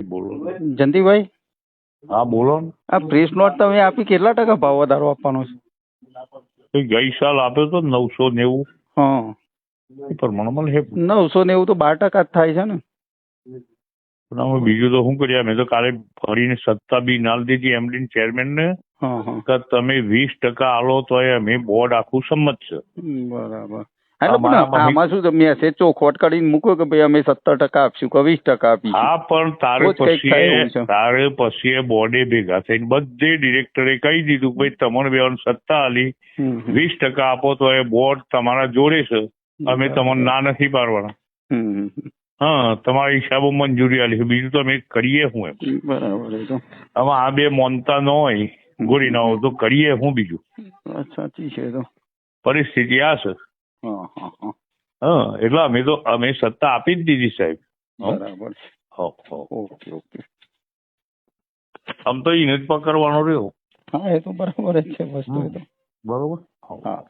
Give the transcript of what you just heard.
બોલો જયંતિભાઈ હા બોલો ને. આ પ્રેસ નોટ તમે આપી કેટલા ટકા ભાવ વધારો આપવાનો છે? ગઈ સાલ આપ્યો તો નવસો નેવું. હા. એ પ્રમાણે મને હે. નવસો નેવું તો બાર ટકા જ થાય છે ને. પણ અમે બીજું તો શું કર્યા મેં તો કાલે ફરીને સત્તા બી નાલ દીધી એમડી ચેરમેન ને. કે તમે વીસ ટકા આલો તો અમે બોર્ડ આખું સંમત છે. બરાબર. હા પણ આમાં- આમાં શું તમે મેસેજ ચોખવટ કરીને મૂકો કે ભાઈ અમે સત્તર ટકા આપશું કે વીસ ટકા આપીશું? હા પણ તારે પછી તારે પછી બોર્ડે ભેગા થઈને બધે ડિરેક્ટરે કહી દીધું કે ભાઈ તમને બેવાનું સત્તા આલી. વીસ ટકા આપો તો એ બોર્ડ તમારા જોડે છે. અમે તમને ના નથી પાડવાના. હા તમારા હિસાબો મંજૂરી આલી બીજું તો અમે કરીએ હું એમ? બરાબર હવે આ બે મોનતા ન હોય ગોળી ના હોય તો કરીએ હું બીજું? સાચી છે તો. પરિસ્થિતિ આ છે. હા હા હા. હા એટલે અમે તો અમે સત્તા આપી જ દીધી સાહેબ. બરાબર. Okay okay. આમ તો એને જ પકડવાનો રહ્યો. હા એ તો બરાબર જ છે વસ્તુ બરોબર? હા.